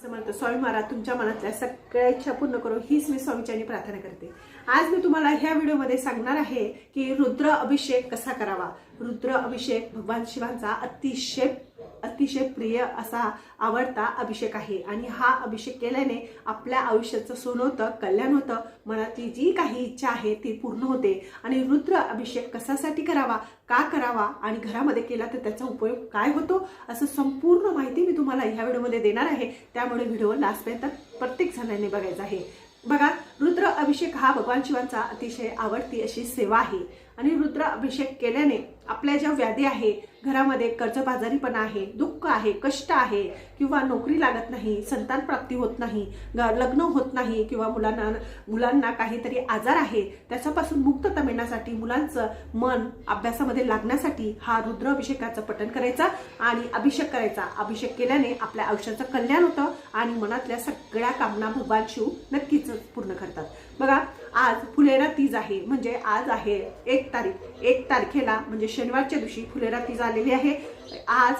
स्वामी महाराज तुमच्या मनातल्या सगळ्या इच्छा पूर्ण करू हीच मी स्वामीच्यानी प्रार्थना करते. आज मी तुम्हाला ह्या व्हिडिओमध्ये सांगणार आहे की रुद्र अभिषेक कसा करावा? रुद्र अभिषेक भगवान शिवांचा अतिशय अतिशय प्रिय असा आवडता अभिषेक आहे. आणि हा अभिषेक केल्याने आपल्या आयुष्याचं सोनं होतं कल्याण होतं. मनातली जी काही इच्छा आहे ती पूर्ण होते. आणि रुद्र अभिषेक कशासाठी करावा का करावा आणि घरामध्ये केला तर त्याचा उपयोग काय होतो असं संपूर्ण माहिती मी तुम्हाला ह्या व्हिडिओमध्ये देणार आहे. त्यामुळे व्हिडिओ लास्टपर्यंत प्रत्येक जणांनी बघायचा आहे. बघा रुद्र अभिषेक हा भगवान शिवांचा अतिशय आवडती अशी सेवा आहे. आणि रुद्र अभिषेक केल्याने आपल्या ज्या व्याधी आहे घरामध्ये कर्जबाजारीपणा आहे दुःख आहे कष्ट आहे किंवा नोकरी लागत नाही संतान प्राप्ती होत नाही लग्न होत नाही किंवा मुलांना मुलांना काहीतरी आजार आहे त्याच्यापासून मुक्तता मिळण्यासाठी मुलांचं मन अभ्यासामध्ये लागण्यासाठी हा रुद्र अभिषेकाचं पठण करायचा आणि अभिषेक करायचा. अभिषेक केल्याने आपल्या आयुष्याचं कल्याण होतं आणि मनातल्या सगळ्या कामना भगवान शिव नक्कीच पूर्ण करतात. बघा आज फुलेरा तीज आहे. म्हणजे आज आहे एक तारीख. एक तारखेला म्हणजे शनिवारच्या दिवशी फुलेरा तीज आलेली आहे. आज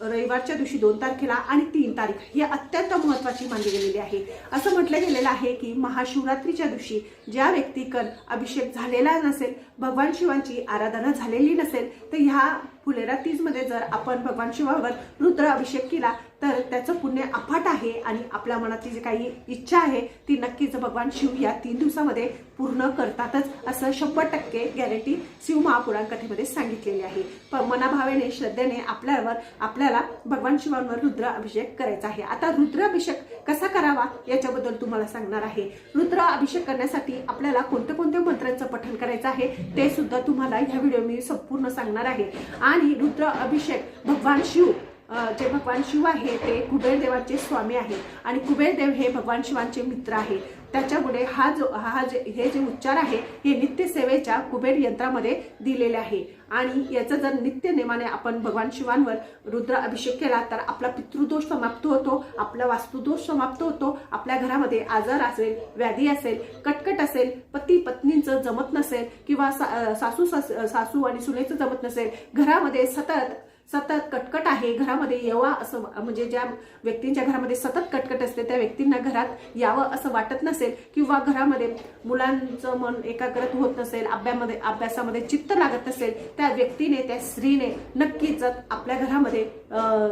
रविवारच्या दिवशी दोन तारखेला आणि तीन तारीख ही अत्यंत महत्वाची मानली गेलेली आहे. असं म्हटलं गेलेलं आहे की महाशिवरात्रीच्या दिवशी ज्या व्यक्तीकन अभिषेक झालेला नसेल भगवान शिवांची आराधना झालेली नसेल तर ह्या फुलेरा तीजमध्ये जर आपण भगवान शिवावर रुद्र अभिषेक केला तर त्याचं पुण्य अफाट आहे आणि आपल्या मनातली जी काही इच्छा आहे ती नक्कीच भगवान शिव या तीन दिवसामध्ये पूर्ण करतातच असं शंभर टक्के गॅरंटी शिव महापुराण कथेमध्ये सांगितलेली आहे. पण मनाभावेने श्रद्धेने आपल्यावर आपल्याला भगवान शिवांवर रुद्र अभिषेक करायचा आहे. आता रुद्र अभिषेक कसा करावा याच्याबद्दल तुम्हाला सांगणार आहे. रुद्र अभिषेक करण्यासाठी आपल्याला कोणत्या कोणत्या मंत्रांचं पठण करायचं आहे ते सुद्धा तुम्हाला ह्या व्हिडिओ मी संपूर्ण सांगणार आहे. आणि रुद्र अभिषेक भगवान शिव जे भगवान शिव आहे ते कुबेरदेवाचे स्वामी आहेत. आणि कुबेरदेव हे भगवान शिवांचे मित्र आहे त्याच्यामुळे हा जो हा जे हे जे उच्चार आहे हे नित्यसेवेच्या कुबेर यंत्रामध्ये दिलेले आहे. आणि याचं जर नित्य नेमाने आपण भगवान शिवांवर रुद्र अभिषेक केला तर आपला पितृदोष समाप्त होतो आपला वास्तुदोष समाप्त होतो आपल्या घरामध्ये आजार असेल व्याधी असेल कटकट असेल पती पत्नींचं जमत नसेल किंवा सा- सासू सास सासू आणि सुनेचं जमत नसेल घरामध्ये सतत सतत कटकट आहे घरामध्ये यावा असं म्हणजे ज्या व्यक्तींच्या घरामध्ये सतत कटकट असते त्या व्यक्तींना घरात यावं असं वाटत नसेल किंवा घरामध्ये मुलांचं मन एकाग्रत होत नसेल अभ्यामध्ये अभ्यासामध्ये चित्त लागत नसेल त्या व्यक्तीने त्या स्त्रीने नक्कीच आपल्या घरामध्ये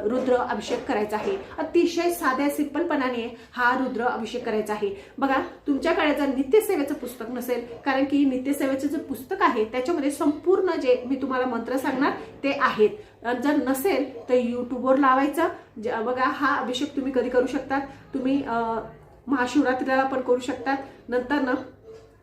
रुद्र अभिषेक करायचा आहे. अतिशय साध्या सिंपलपणाने हा रुद्र अभिषेक करायचा आहे. बघा तुमच्याकडे जर नित्यसेवेचं पुस्तक नसेल कारण की नित्यसेवेचं जे पुस्तक आहे त्याच्यामध्ये संपूर्ण जे मी तुम्हाला मंत्र सांगणार ते आहेत. जर नसेल तर यूट्यूबवर लावायचं. बघा हा अभिषेक तुम्ही कधी करू शकतात. तुम्ही महाशिवरात्रीला पण करू शकतात. नंतर ना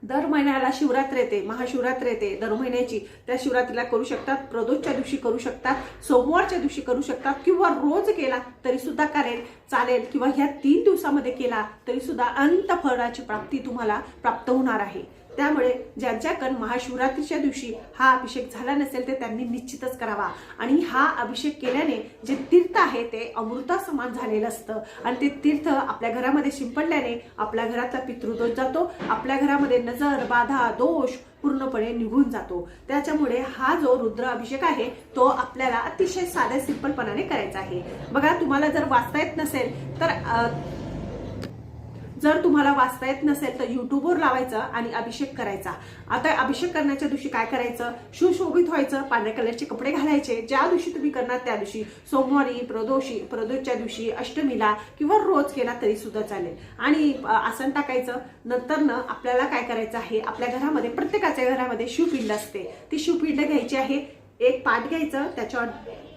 दर महिन्याला शिवरात्र येते महाशिवरात्र येते दर महिन्याची. त्या शिवरात्रीला करू शकतात प्रदोषच्या दिवशी करू शकतात सोमवारच्या दिवशी करू शकतात किंवा रोज केला तरी सुद्धा करेल चालेल किंवा ह्या तीन दिवसामध्ये केला तरी सुद्धा अंत फळाची प्राप्ती तुम्हाला प्राप्त होणार आहे. त्यामुळे ज्यांच्याकडून महाशिवरात्रीच्या दिवशी हा अभिषेक झाला नसेल ते त्यांनी निश्चितच करावा. आणि हा अभिषेक केल्याने जे तीर्थ आहे ते अमृता समान झालेलं असतं. आणि ते तीर्थ आपल्या घरामध्ये शिंपडल्याने आपल्या घरातला पितृदोष जातो. आपल्या घरामध्ये नजर बाधा दोष पूर्णपणे निघून जातो. त्याच्यामुळे हा जो रुद्र अभिषेक आहे तो आपल्याला अतिशय साध्या सिंपलपणाने करायचा आहे. बघा तुम्हाला जर वाचता येत नसेल तर जर तुम्हाला वाचता येत नसेल तर युट्यूबवर लावायचं आणि अभिषेक करायचा. आता अभिषेक करण्याच्या दिवशी काय करायचं? सुशोभित व्हायचं पांढऱ्या कलरचे कपडे घालायचे. ज्या दिवशी तुम्ही करणार त्या दिवशी सोमवारी प्रदोषी प्रदोषच्या दिवशी अष्टमीला किंवा रोज केला तरी सुद्धा चालेल. आणि आसन टाकायचं. नंतर न आपल्याला काय करायचं आहे? आपल्या घरामध्ये प्रत्येकाच्या घरामध्ये शिवपिंड असते. ती शिवपिंड घ्यायची आहे. एक पाट घ्यायचं त्याच्यावर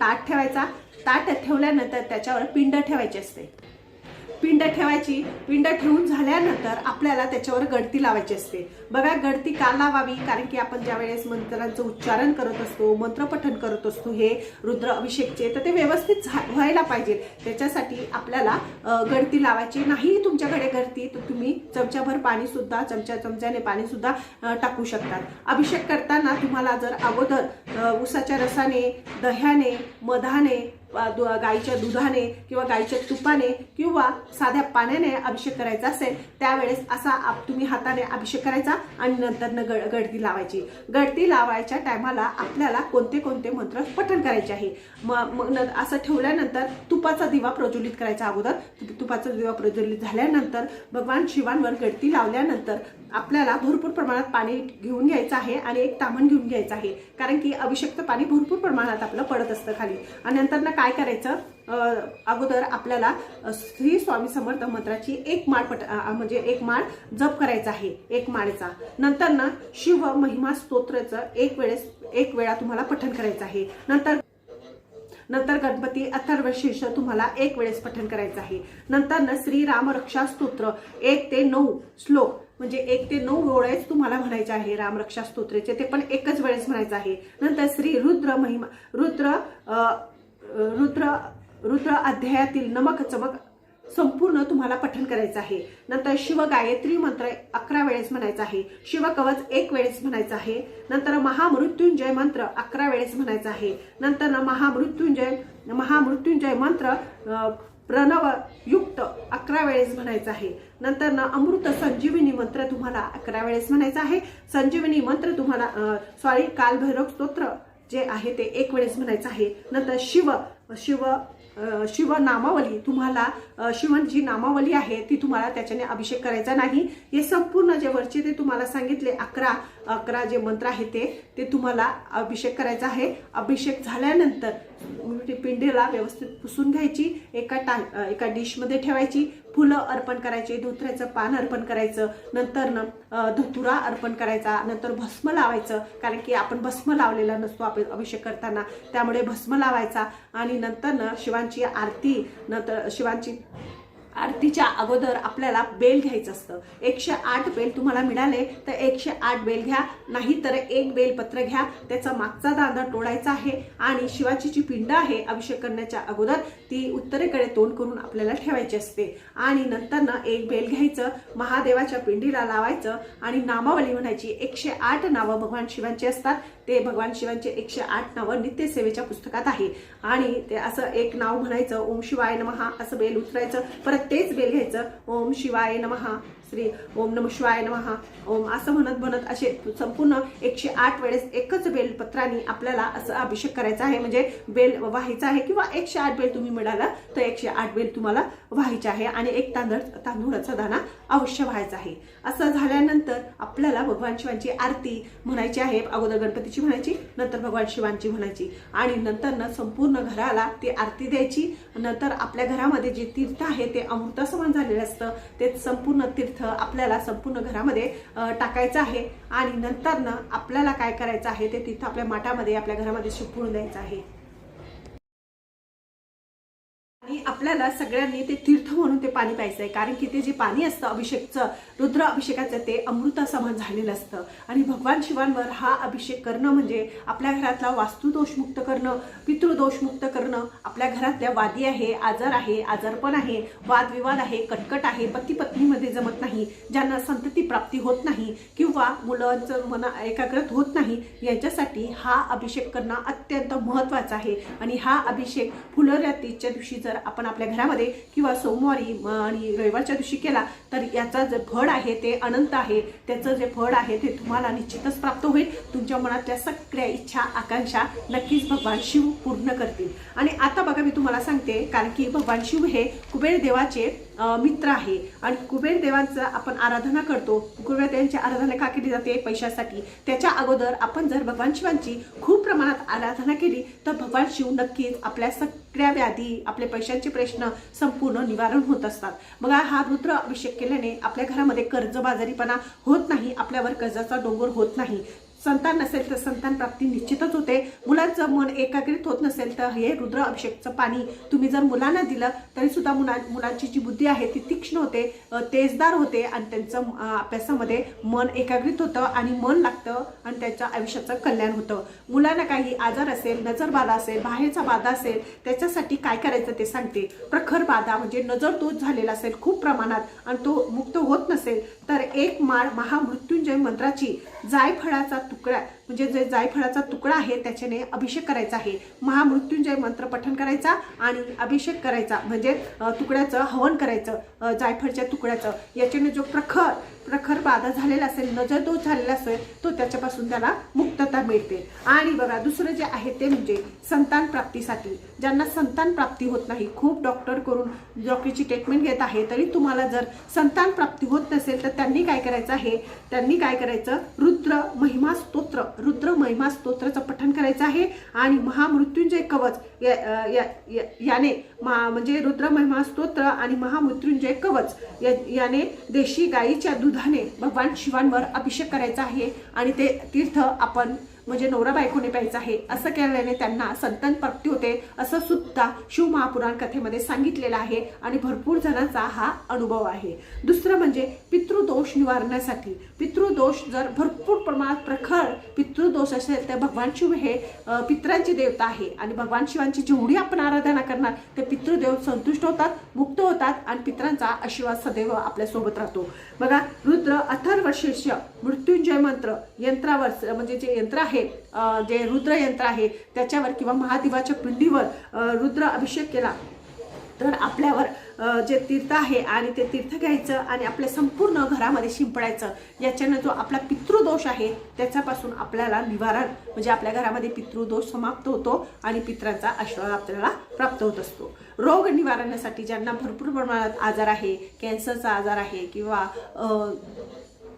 ताट ठेवायचा. ताट ठेवल्यानंतर त्याच्यावर पिंड ठेवायची असते. पिंड ठेवायची. पिंड ठेवून झाल्यानंतर आपल्याला त्याच्यावर गडती लावायची असते. बघा गडती का लावावी? कारण की आपण ज्या वेळेस मंत्रांचं उच्चारण करत असतो मंत्रपठन करत असतो हे रुद्र अभिषेकचे तर ते व्यवस्थित झा- व्हायला पाहिजे. त्याच्यासाठी आपल्याला गळती गडती लावायची नाही तुमच्याकडे गडती तर तुम्ही चमच्याभर पाणी सुद्धा चमच्या चमच्याने पाणी सुद्धा टाकू शकतात. अभिषेक करताना तुम्हाला जर अगोदर उसाच्या रसाने दह्याने मधाने गाईच्या दुधाने किंवा गाईच्या तुपाने किंवा साध्या पाण्याने अभिषेक करायचा असेल त्यावेळेस असा तुम्ही हाताने अभिषेक करायचा आणि नंतर न गड गडती लावायची. गडती लावायच्या टायमाला आपल्याला कोणते कोणते मंत्र पठण करायचे आहे? मग न- असं ठेवल्यानंतर तुपाचा दिवा प्रज्वलित करायचा अगोदर. तुपाचा दिवा प्रज्वलित झाल्यानंतर भगवान शिवांवर गडती लावल्यानंतर आपल्याला भरपूर प्रमाणात पाणी घेऊन घ्यायचं आहे आणि एक तामण घेऊन घ्यायचं आहे. कारण की अभिषेकचं पाणी भरपूर प्रमाणात आपलं पडत असतं खाली. आणि नंतर ना काय करायचं? अगोदर आपल्याला श्री स्वामी समर्थ मंत्राची एक माळ पट म्हणजे एक माळ जप करायचा आहे एक माळेचा. नंतर ना शिव महिमा स्तोत्राचं एक वेळेस एक वेळा तुम्हाला पठण करायचं आहे. नंतर नंतर गणपती अथर्व शीर्ष तुम्हाला एक वेळेस पठण करायचं आहे. नंतर ना श्री राम रक्षा स्तोत्र एक ते नऊ श्लोक म्हणजे एक ते नऊ वेळेस तुम्हाला म्हणायचे आहे रामरक्षा स्तोत्रेचे ते पण एकच वेळेस म्हणायचं आहे. नंतर श्री रुद्र महिमा रुद्र रुद्र रुद्र अध्यायातील नमक चमक संपूर्ण तुम्हाला पठण करायचं आहे. नंतर शिव गायत्री मंत्र अकरा वेळेस म्हणायचं आहे. शिव कवच एक वेळेस म्हणायचं आहे. नंतर महामृत्युंजय मंत्र अकरा वेळेस म्हणायचं आहे. नंतर महामृत्युंजय महामृत्युंजय मंत्र प्रणवयुक्त प्रणव युक्त अकरा वेळेस म्हणायचं आहे. नंतर ना अमृत संजीवनी मंत्र तुम्हाला अकरा वेळेस म्हणायचं आहे. संजीवनी मंत्र तुम्हाला सॉरी कालभैरव स्तोत्र जे आहे ते एक वेळेस म्हणायचं आहे. नंतर शिव शिव शिव नामावली. तुम्हाला शिवन जी नामावली आहे ती तुम्हाला त्याच्याने अभिषेक करायचा नाही. हे संपूर्ण जे वरचे ते तुम्हाला सांगितले अकरा अकरा जे मंत्र आहे ते ते तुम्हाला अभिषेक करायचा आहे. अभिषेक झाल्यानंतर पिंडीला व्यवस्थित पुसून घ्यायची एका टा एका डिशमध्ये ठेवायची. फुलं अर्पण करायची धोत्र्याचं पान अर्पण करायचं नंतर न धतुरा अर्पण करायचा नंतर भस्म लावायचं कारण की आपण भस्म लावलेला नसतो आपण अभिषेक करताना. त्यामुळे भस्म लावायचा आणि नंतर न शिवांची आरती नंतर शिवांची आरतीच्या अगोदर आपल्याला बेल घ्यायचं असतं. एकशे आठ बेल तुम्हाला मिळाले तर एकशे आठ बेल घ्या. नाही तर एक बेलपत्र घ्या. त्याचा मागचा दांडा तोडायचा आहे आणि शिवाची जी पिंड आहे अभिषेक करण्याच्या अगोदर ती उत्तरेकडे तोंड करून आपल्याला ठेवायची असते. आणि नंतर ना एक बेल घ्यायचं महादेवाच्या पिंडीला लावायचं आणि नामावली म्हणायची. एकशे आठ नावं भगवान शिवांची असतात. ते भगवान शिवांचे एकशे आठ नावं नित्यसेवेच्या पुस्तकात आहे. आणि ते असं एक नाव म्हणायचं ओम शिवाय नमहा असं बेल उचलायचं परत तेच बेल घ्यायचं ओम शिवाय नमहा श्री ओम नम शिवाय नमहा ओम असं म्हणत म्हणत असे संपूर्ण एकशे आठ वेळेस एकच बेलपत्राने आपल्याला असं अभिषेक करायचा आहे. म्हणजे बेल व्हायचा आहे किंवा एकशे आठ बेल तुम्ही मिळाला तर एकशे आठ बेल तुम्हाला व्हायचे आहे. आणि एक तांदळ तांदूळाचा दाणा अवश्य व्हायचा आहे. असं झाल्यानंतर आपल्याला भगवान शिवांची आरती म्हणायची आहे. अगोदर गणपतीची म्हणायची नंतर भगवान शिवांची म्हणायची. आणि नंतर ना संपूर्ण घराला ती आरती द्यायची. नंतर आपल्या घरामध्ये जे तीर्थ आहे ते अमृतासमान झालेलं असतं. ते संपूर्ण तीर्थ आपल्याला संपूर्ण घरामध्ये टाकायचं आहे. आणि नंतर ना आपल्याला काय करायचं आहे ते तिथं आपल्या माठामध्ये आपल्या घरामध्ये शिपवून द्यायचं आहे. आणि आपल्याला सगळ्यांनी ते तीर्थ म्हणून ते पाणी प्यायचं आहे कारण की ते जे पाणी असतं अभिषेकचं रुद्र अभिषेकाचं ते अमृतासमान झालेलं असतं. आणि भगवान शिवांवर हा अभिषेक करणं म्हणजे आपल्या घरातला वास्तुदोष मुक्त करणं पितृदोष मुक्त करणं आपल्या घरातल्या वादी आहे आजार आहे आजारपण आहे वादविवाद आहे कटकट आहे पती पत्नीमध्ये जमत नाही ज्यांना संतती प्राप्ती होत नाही किंवा मुलांचं मन एकाग्रत होत नाही यांच्यासाठी हा अभिषेक करणं अत्यंत महत्त्वाचा आहे. आणि हा अभिषेक फुलरात्रीच्या दिवशी जर आपण आपल्या घरामध्ये किंवा सोमवारी आणि रविवारच्या दिवशी केला तर याचा जे फळ आहे ते अनंत आहे. त्याचं जे फळ आहे ते तुम्हाला निश्चितच प्राप्त होईल. तुमच्या मनातल्या सगळ्या इच्छा आकांक्षा नक्कीच भगवान शिव पूर्ण करतील. आणि आता बघा मी तुम्हाला सांगते कारण की भगवान शिव हे कुबेर देवाचे मित्र आहे. आणि कुबेर देवांचं आपण आराधना करतो. कुबेर देवांची आराधना का केली जाते? पैशासाठी. त्याच्या अगोदर आपण जर भगवान शिवांची खूप प्रमाणात आराधना केली तर भगवान शिव नक्कीच आपल्या सगळ्या व्याधी आपले पैशांचे प्रश्न संपूर्ण निवारण होत असतात. बघा हा रुद्र अभिषेक केल्याने आपल्या घरामध्ये कर्जबाजारीपणा होत नाही आपल्यावर कर्जाचा डोंगर होत नाही. संतान नसेल तर संतान प्राप्ती निश्चितच होते. मुलांचं मन एकाग्रित होत नसेल तर हे रुद्र अभिषेकचं पाणी. तुम्ही जर मुलांना दिलं तरीसुद्धा मुला मुलांची जी बुद्धी आहे ती तीक्ष्ण होते तेजदार होते आणि त्यांचं अभ्यासामध्ये मन एकाग्रित होतं आणि मन लागतं आणि त्यांच्या आयुष्याचं कल्याण होतं. मुलांना काही आजार असेल नजर बाधा असेल बाहेरचा बाधा असेल त्याच्यासाठी काय करायचं ते सांगते. प्रखर बाधा म्हणजे नजर तोच झालेला असेल खूप प्रमाणात आणि तो मुक्त होत नसेल तर एक माळ महामृत्युंजय मंत्राची जायफळाचा तुकडा म्हणजे जे जायफळाचा तुकडा आहे त्याच्याने अभिषेक करायचा आहे. महामृत्युंजय मंत्र पठण करायचा आणि अभिषेक करायचा. म्हणजे तुकड्याचं हवन करायचं जायफळच्या तुकड्याचं. याच्याने जो प्रखर प्रखर बाधा झालेला असेल नजर दोष झालेला असेल तो त्याच्यापासून त्याला मुक्तता मिळते. आणि बघा दुसरं जे आहे ते म्हणजे संतान प्राप्तीसाठी. ज्यांना संतान प्राप्ती होत नाही खूप डॉक्टर करून डॉक्टरची ट्रीटमेंट घेत आहे तरी तुम्हाला जर संतान प्राप्ती होत नसेल तर त्यांनी काय करायचं आहे? त्यांनी काय करायचं? रुद्र महिमा स्तोत्र. रुद्र महिमा स्तोत्राचं पठण करायचं आहे आणि महामृत्युंजय कवच या- या- या- याने मा म्हणजे रुद्र महिमा स्तोत्र आणि महामृत्युंजय कवच या- याने देशी गाईच्या दुधाने भगवान शिवांवर अभिषेक करायचा आहे आणि ते तीर्थ आपण म्हणजे नवरा बायकोने प्यायचं आहे असं केल्याने त्यांना संतान प्राप्ती होते असं सुद्धा शिव महापुराण कथेमध्ये सांगितलेलं आहे आणि भरपूर जणांचा हा अनुभव आहे. दुसरं म्हणजे पितृदोष निवारण्यासाठी. पितृदोष जर भरपूर प्रमाणात प्रखर पितृदोष असेल तर भगवान शिव हे पित्रांची देवता आहे. आणि भगवान शिवांची जेवढी आपण आराधना करणार ते पितृदेव संतुष्ट होतात मुक्त होतात आणि पित्रांचा आशीर्वाद सदैव आपल्यासोबत राहतो. बघा रुद्र अथर्व मृत्युंजय मंत्र यंत्रावर म्हणजे जे यंत्र आहे आहे जे रुद्रयंत्र आहे त्याच्यावर किंवा महादेवाच्या पिंडीवर रुद्र अभिषेक केला तर आपल्यावर जे तीर्थ आहे आणि ते तीर्थ घ्यायचं आणि आपल्या संपूर्ण घरामध्ये शिंपडायचं याच्यानं जो आपला पितृदोष आहे त्याच्यापासून आपल्याला निवारण म्हणजे आपल्या घरामध्ये पितृदोष समाप्त होतो आणि पित्रांचा आशीर्वाद आपल्याला प्राप्त होत असतो. रोग निवारणासाठी ज्यांना भरपूर प्रमाणात आजार आहे कॅन्सरचा आजार आहे किंवा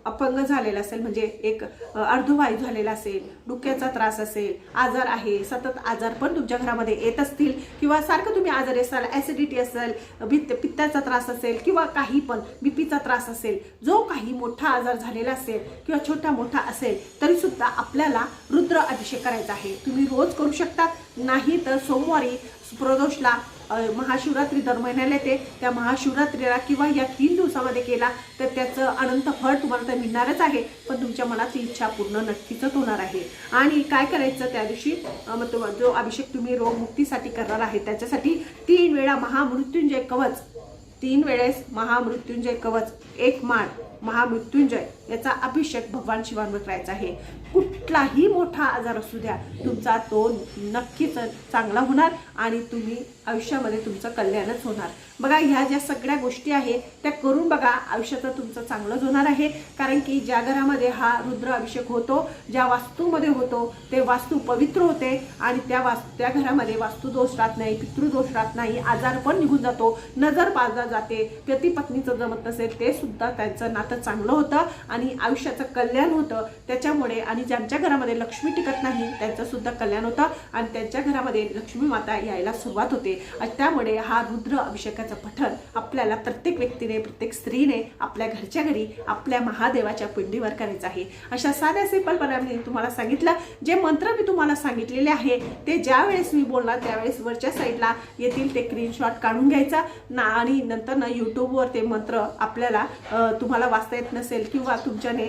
अपंग झालेला असेल म्हणजे एक अर्धवायू झालेला असेल डोक्याचा त्रास असेल आजार आहे सतत आजार पण तुमच्या घरामध्ये येत असतील किंवा सारखं तुम्ही आजारी असाल ॲसिडिटी असेल भित्त पित्ताचा त्रास असेल किंवा काही पण बीपीचा त्रास असेल जो काही मोठा आजार झालेला असेल किंवा छोटा मोठा असेल तरीसुद्धा आपल्याला रुद्र अभिषेक करायचा आहे. तुम्ही रोज करू शकता नाही तर सोमवारी प्रदोषला महाशिवरात्री दर महिन्याला येते. त्या महाशिवरात्रीला किंवा या तीन दिवसामध्ये केला तर त्याचं अनंत फळ तुम्हाला तर मिळणारच आहे. पण तुमच्या मनाची इच्छा पूर्ण नक्कीच होणार आहे. आणि काय करायचं त्या दिवशी? मग जो अभिषेक तुम्ही रोगमुक्तीसाठी करणार आहे त्याच्यासाठी तीन वेळा महामृत्युंजय कवच. तीन वेळेस महामृत्युंजय कवच. एक माळ महामृत्युंजय. याचा अभिषेक भगवान शिवांवर करायचा आहे. कुठलाही मोठा आजार असू द्या तुमचा तो नक्कीच चांगला होणार आणि तुम्ही आयुष्यामध्ये तुमचं कल्याणच होणार. बघा ह्या ज्या सगळ्या गोष्टी आहे त्या करून बघा आयुष्याचं तुमचं चांगलंच होणार आहे. कारण की ज्या घरामध्ये हा रुद्र अभिषेक होतो ज्या वास्तूमध्ये होतो ते वास्तू पवित्र होते आणि त्या वास्तू त्या घरामध्ये वास्तुदोष राहत नाही पितृदोष राहत नाही आजार पण निघून जातो नजर पाजला जाते पती पत्नीचं जमत नसेल ते सुद्धा त्यांचं नातं चांगलं होतं आणि आयुष्याचं कल्याण होतं. त्याच्यामुळे आणि ज्यांच्या घरामध्ये लक्ष्मी टिकत नाही त्यांचंसुद्धा कल्याण होतं आणि त्यांच्या घरामध्ये लक्ष्मी माता यायला सुरुवात होते. आणि त्यामुळे हा रुद्र अभिषेकाचं पठण आपल्याला प्रत्येक व्यक्तीने प्रत्येक स्त्रीने आपल्या घरच्या घरी आपल्या महादेवाच्या पिंडीवर करायचं आहे. अशा साध्या सिंपलपणा मी तुम्हाला सांगितलं. जे मंत्र मी तुम्हाला सांगितलेले आहे ते ज्यावेळेस मी बोलणार त्यावेळेस वरच्या साईडला येतील ते स्क्रीनशॉट काढून घ्यायचा. ना आणि नंतर ना यूट्यूबवर ते मंत्र आपल्याला तुम्हाला वाचता येत नसेल किंवा तुमच्याने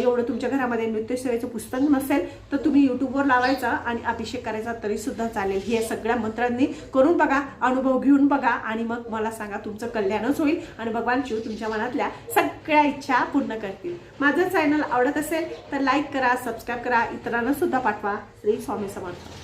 एवढं तुमच्या घरामध्ये नृत्यसेवेचं पुस्तक नसेल तर तुम्ही यूट्यूबवर लावायचा आणि अभिषेक करायचा तरीसुद्धा चालेल. हे सगळ्या मंत्रांनी करून बघा अनुभव घेऊन बघा आणि मग मला सांगा तुमचं कल्याणच होईल आणि भगवान शिव तुमच्या मनातल्या सगळ्या इच्छा पूर्ण करतील. माझं चॅनल आवडत असेल तर लाईक करा सबस्क्राईब करा इतरांना सुद्धा पाठवा. श्री स्वामी समर्थ.